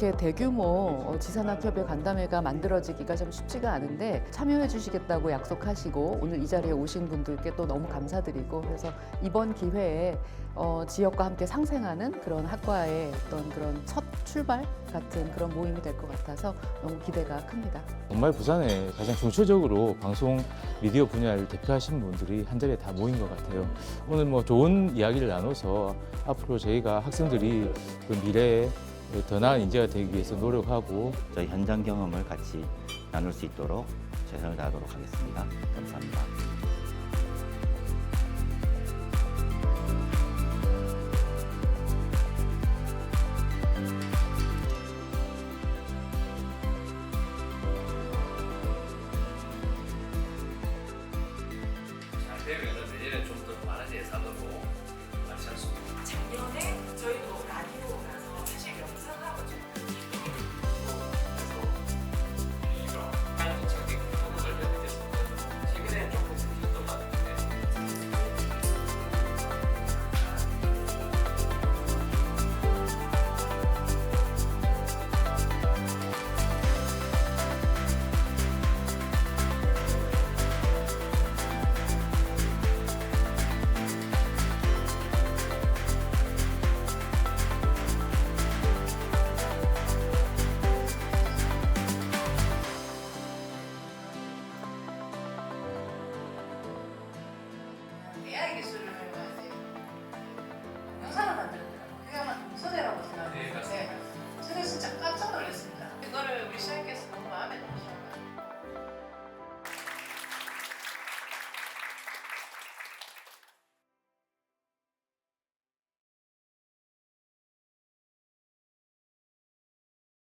이렇게 대규모 어, 지산학협의 간담회가 만들어지기가 좀 쉽지가 않은데 참여해 주시겠다고 약속하시고 오늘 이 자리에 오신 분들께 또 너무 감사드리고 그래서 이번 기회에 어, 지역과 함께 상생하는 그런 학과의 어떤 그런 첫 출발 같은 그런 모임이 될 것 같아서 너무 기대가 큽니다. 정말 부산에 가장 중추적으로 방송 미디어 분야를 대표하시는 분들이 한 자리에 다 모인 것 같아요. 오늘 뭐 좋은 이야기를 나눠서 앞으로 저희가 학생들이 그 미래에 더 나은 인재가 되기 위해서 노력하고 저희 현장 경험을 같이 나눌 수 있도록 최선을 다하도록 하겠습니다. 감사합니다. 내년에 좀더 많은 예산으로